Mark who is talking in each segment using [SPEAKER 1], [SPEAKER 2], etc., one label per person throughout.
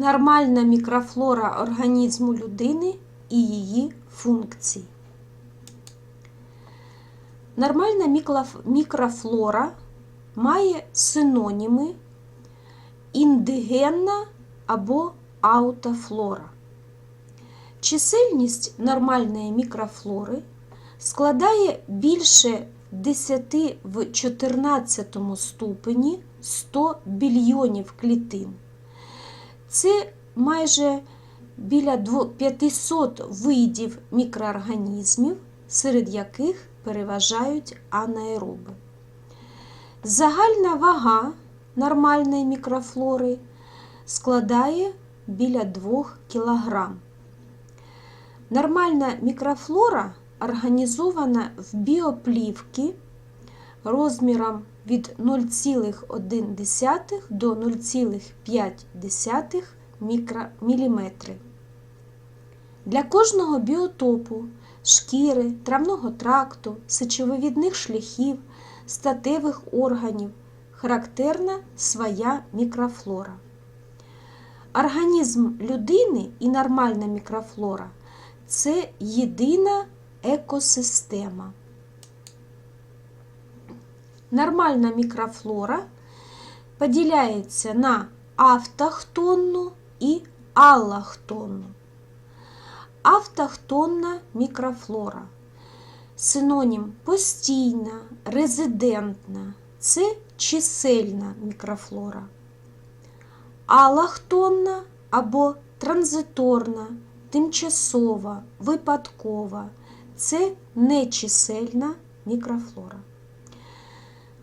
[SPEAKER 1] Нормальна мікрофлора організму людини і її функції. Нормальна мікрофлора має синоніми індигенна або аутофлора. Чисельність нормальної мікрофлори складає більше 10 в 14 ступені 100 більйонів клітин. Це майже біля 500 видів мікроорганізмів, серед яких переважають анаероби. Загальна вага нормальної мікрофлори складає біля 2 кг. Нормальна мікрофлора організована в біоплівки розміром від 0,1 до 0,5 мікроміліметри. Для кожного біотопу шкіри, травного тракту, сечовивідних шляхів, статевих органів характерна своя мікрофлора. Організм людини і нормальна мікрофлора це єдина екосистема. Нормальна мікрофлора поділяється на автохтонну і аллохтонну. Автохтонна мікрофлора. Синонім постійна, резидентна це чисельна мікрофлора. Аллохтонна або транзиторна, тимчасова, випадкова це нечисельна мікрофлора.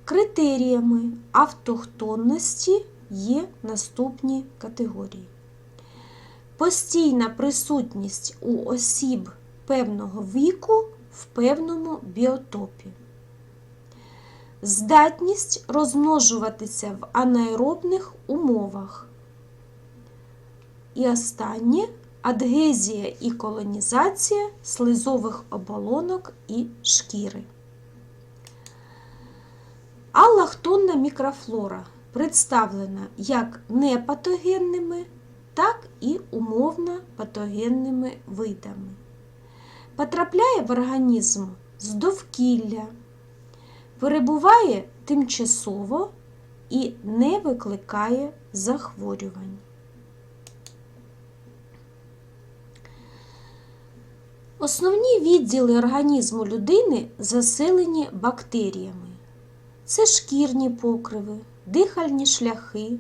[SPEAKER 1] Критеріями автохтонності є наступні категорії. Постійна присутність у осіб певного віку в певному біотопі. Здатність розмножуватися в анаеробних умовах. І останнє адгезія і колонізація слизових оболонок і шкіри. Аллахтонна мікрофлора представлена як непатогенними, так і умовно патогенними видами. Потрапляє в організм з довкілля, перебуває тимчасово і не викликає захворювань. Основні відділи організму людини заселені бактеріями. Це шкірні покриви, дихальні шляхи,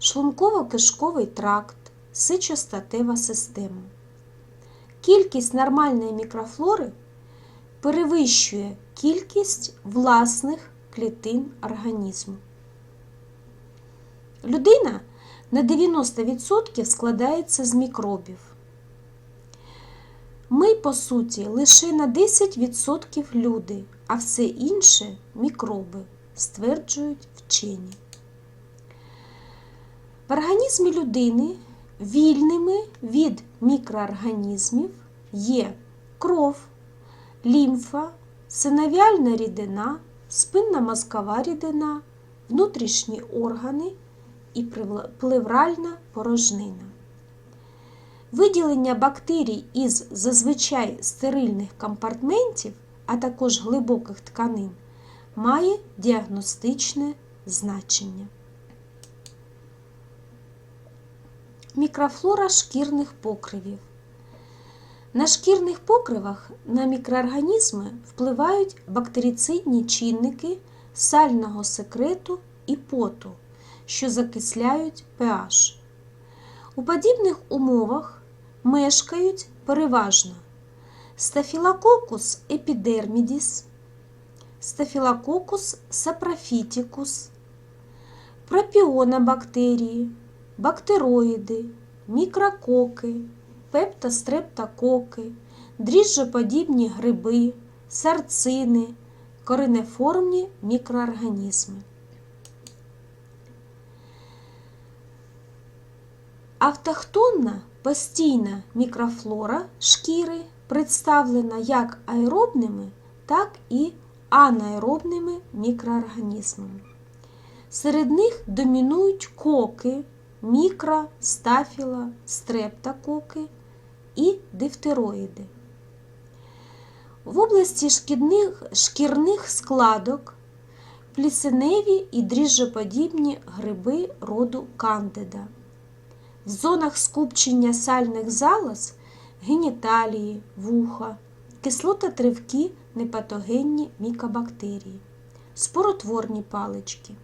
[SPEAKER 1] шлунково-кишковий тракт, сичостатева система. Кількість нормальної мікрофлори перевищує кількість власних клітин організму. Людина на 90% складається з мікробів. Ми, по суті, лише на 10% люди, а все інше мікроби, стверджують вчені. В організмі людини вільними від мікроорганізмів є кров, лімфа, синовіальна рідина, спинномозкова рідина, внутрішні органи і плевральна порожнина. Виділення бактерій із зазвичай стерильних компартментів, а також глибоких тканин, має діагностичне значення. Мікрофлора шкірних покривів. На шкірних покривах на мікроорганізми впливають бактерицидні чинники сального секрету і поту, що закисляють pH. У подібних умовах мешкають переважно Staphylococcus epidermidis, Staphylococcus saprophyticus, пропіонобактерії, бактероїди, мікрококи, пептострептококи, дріжджоподібні гриби, сарцини, коренеформні мікроорганізми. Автохтонна постійна мікрофлора шкіри представлена як аеробними, так і анаеробними мікроорганізмами. Серед них домінують коки, мікро, стафіла, стрептококи і дифтероїди. В області шкідних, шкірних складок плісеневі і дріжджоподібні гриби роду кандида. В зонах скупчення сальних залоз геніталії, вуха, кислототривкі непатогенні мікобактерії, споротворні палички.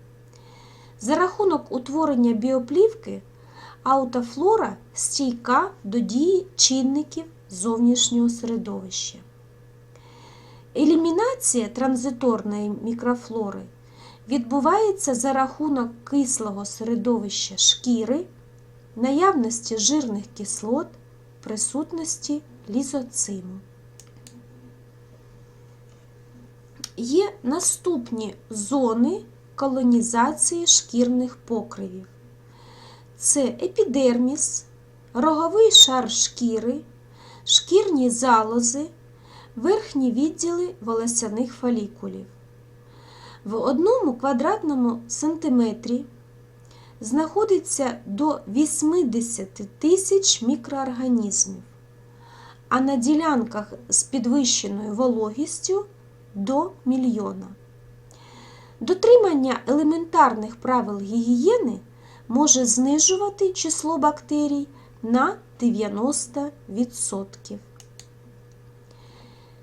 [SPEAKER 1] За рахунок утворення біоплівки аутофлора стійка до дії чинників зовнішнього середовища. Елімінація транзиторної мікрофлори відбувається за рахунок кислого середовища шкіри, наявності жирних кислот, присутності лізоциму. Є наступні зони колонізації шкірних покривів. Це епідерміс, роговий шар шкіри, шкірні залози, верхні відділи волосяних фолікулів. В одному квадратному сантиметрі знаходиться до 80 тисяч мікроорганізмів, а на ділянках з підвищеною вологістю до мільйона. Дотримання елементарних правил гігієни може знижувати число бактерій на 90%.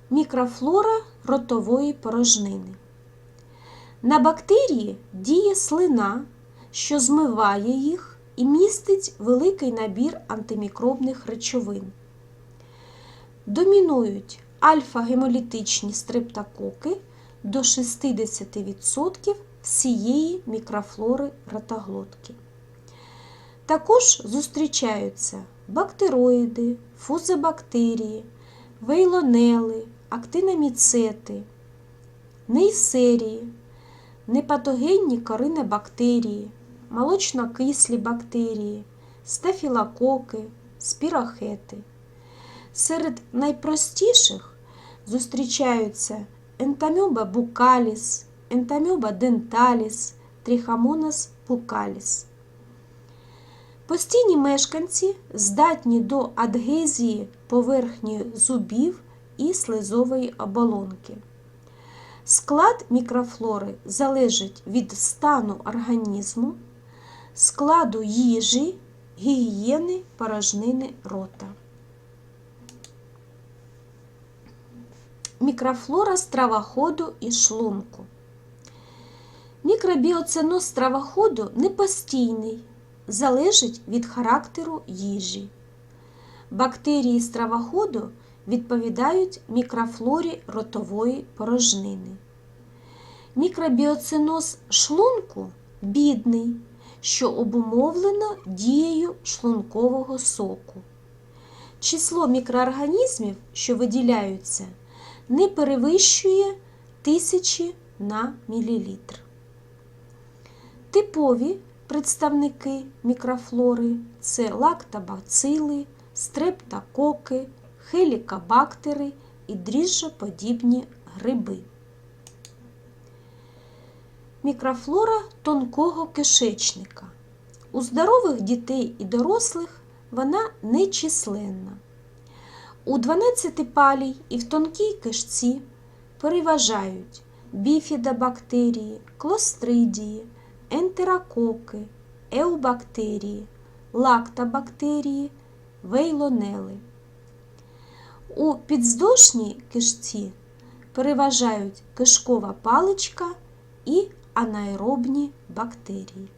[SPEAKER 1] Мікрофлора ротової порожнини. На бактерії діє слина, що змиває їх і містить великий набір антимікробних речовин. Домінують альфа-гемолітичні стрептококи до 60% всієї мікрофлори ротоглотки. Також зустрічаються бактероїди, фузобактерії, вейлонели, актиноміцети, нейсерії, непатогенні коринебактерії, молочнокислі бактерії, стафілококи, спірохети. Серед найпростіших зустрічаються ентамьоба букаліс, ентамьоба денталіс, трихомонас пукаліс. Постійні мешканці здатні до адгезії поверхні зубів і слизової оболонки. Склад мікрофлори залежить від стану організму, складу їжі, гігієни порожнини рота. Мікрофлора стравоходу і шлунку. Мікробіоценоз стравоходу непостійний, залежить від характеру їжі. Бактерії стравоходу відповідають мікрофлорі ротової порожнини. Мікробіоценоз шлунку бідний, що обумовлено дією шлункового соку. Число мікроорганізмів, що виділяються, не перевищує тисячі на мілілітр. Типові представники мікрофлори це лактобацили, стрептококи, хелікобактери і дріжджоподібні гриби. Мікрофлора тонкого кишечника. У здорових дітей і дорослих вона нечисленна. У 12 палій і в тонкій кишці переважають біфідобактерії, клостридії, ентерококи, еубактерії, лактобактерії, вейлонели. У підздошній кишці переважають кишкова паличка і анаеробні бактерії.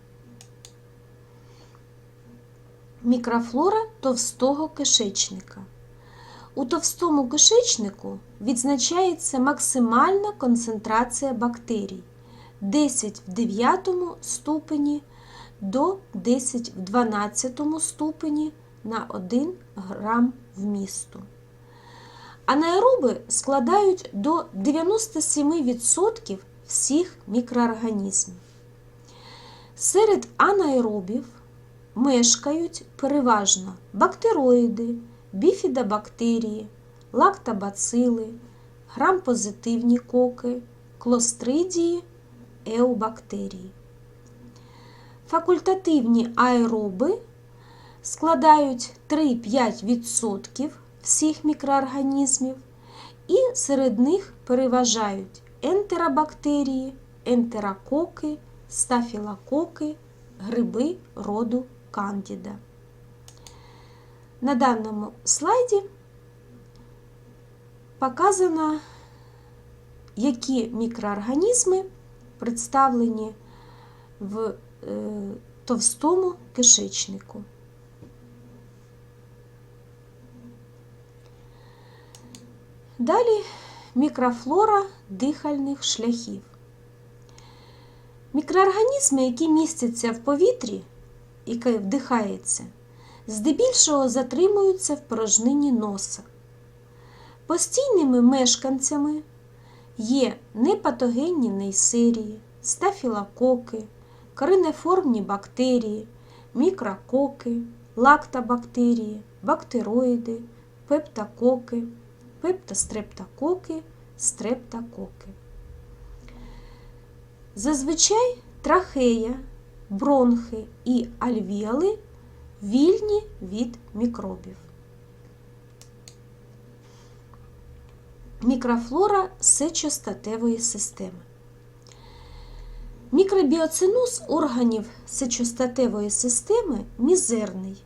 [SPEAKER 1] Мікрофлора товстого кишечника. У товстому кишечнику відзначається максимальна концентрація бактерій 10 в 9 ступені до 10 в 12 ступені на 1 грам вмісту. Анаероби складають до 97% всіх мікроорганізмів. Серед анаеробів мешкають переважно бактероїди, біфідобактерії, лактобацили, грампозитивні коки, клостридії, еубактерії. Факультативні аероби складають 3-5% всіх мікроорганізмів, і серед них переважають ентеробактерії, ентерококи, стафілококи, гриби роду кандіда. На даному слайді показано, які мікроорганізми представлені в е, товстому кишечнику. Далі мікрофлора дихальних шляхів. Мікроорганізми, які містяться в повітрі, яке вдихається, здебільшого затримуються в порожнині носа. Постійними мешканцями є непатогенні нейсерії, стафілококи, коринеформні бактерії, мікрококи, лактобактерії, бактероїди, пептококи, пептострептококи, стрептококи. Зазвичай трахея, бронхи і альвіали вільні від мікробів. Мікрофлора сечостатевої системи. Мікробіоцинуз органів сечостатевої системи мізерний.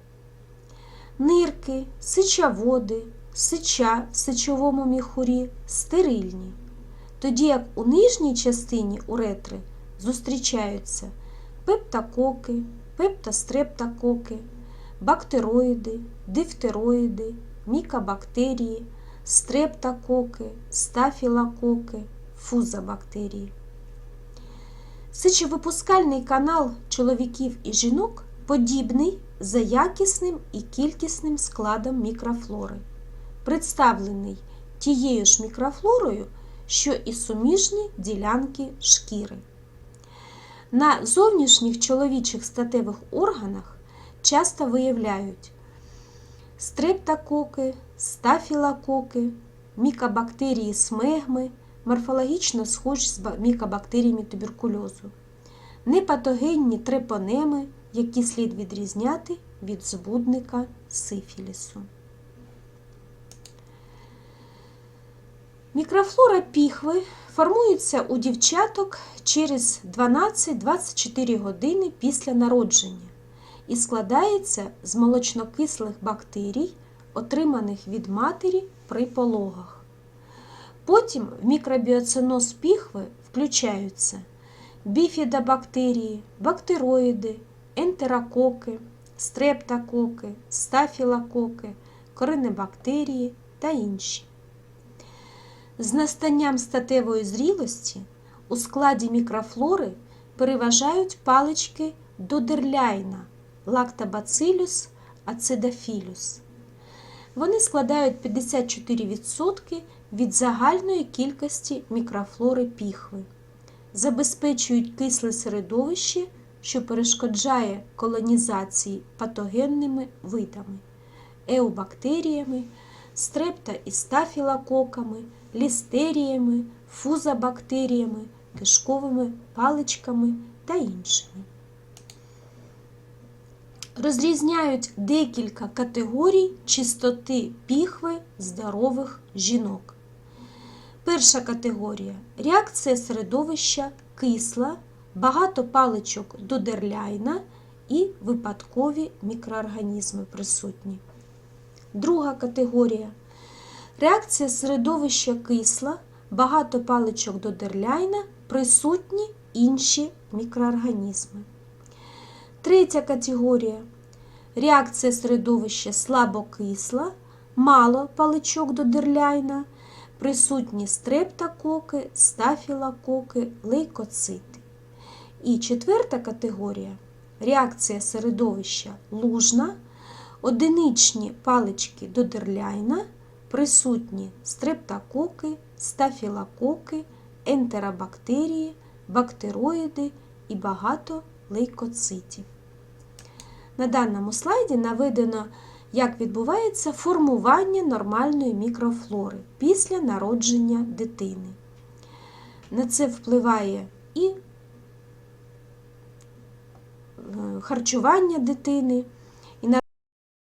[SPEAKER 1] Нирки, сечоводи, сеча в сечовому міхурі стерильні, тоді як у нижній частині уретри зустрічаються пептококи, пептострептококи, бактероїди, дифтероїди, мікобактерії, стрептококи, стафілококи, фузобактерії. Сечовипускальний канал чоловіків і жінок подібний за якісним і кількісним складом мікрофлори, представлений тією ж мікрофлорою, що і суміжні ділянки шкіри. На зовнішніх чоловічих статевих органах часто виявляють стрептококи, стафілококи, мікобактерії смегми, морфологічно схожі з мікобактеріями туберкульозу, непатогенні трепонеми, які слід відрізняти від збудника сифілісу. Мікрофлора піхви формується у дівчаток через 12-24 години після народження і складається з молочнокислих бактерій, отриманих від матері при пологах. Потім в мікробіоциноз піхви включаються біфідобактерії, бактероїди, ентерококи, стрептококи, стафілококи, коренебактерії та інші. З настанням статевої зрілості у складі мікрофлори переважають палички додерляйна, лактобацилюс, ацидофілюс. Вони складають 54% від загальної кількості мікрофлори піхви, забезпечують кисле середовище, що перешкоджає колонізації патогенними видами, еубактеріями, стрепта і стафілококами, лістеріями, фузобактеріями, кишковими паличками та іншими. Розрізняють декілька категорій чистоти піхви здорових жінок. Перша категорія реакція середовища кисла, багато паличок додерляйна і випадкові мікроорганізми присутні. Друга категорія реакція середовища кисла, багато паличок додерляйна, присутні інші мікроорганізми. Третя категорія реакція середовища слабокисла, мало паличок додерляйна, присутні стрептококи, стафілококи, лейкоцити. І четверта категорія реакція середовища лужна, одиничні палички додерляйна, присутні стрептококи, стафілококи, ентеробактерії, бактероїди і багато лейкоцитів. На даному слайді наведено, як відбувається формування нормальної мікрофлори після народження дитини. На це впливає і харчування дитини,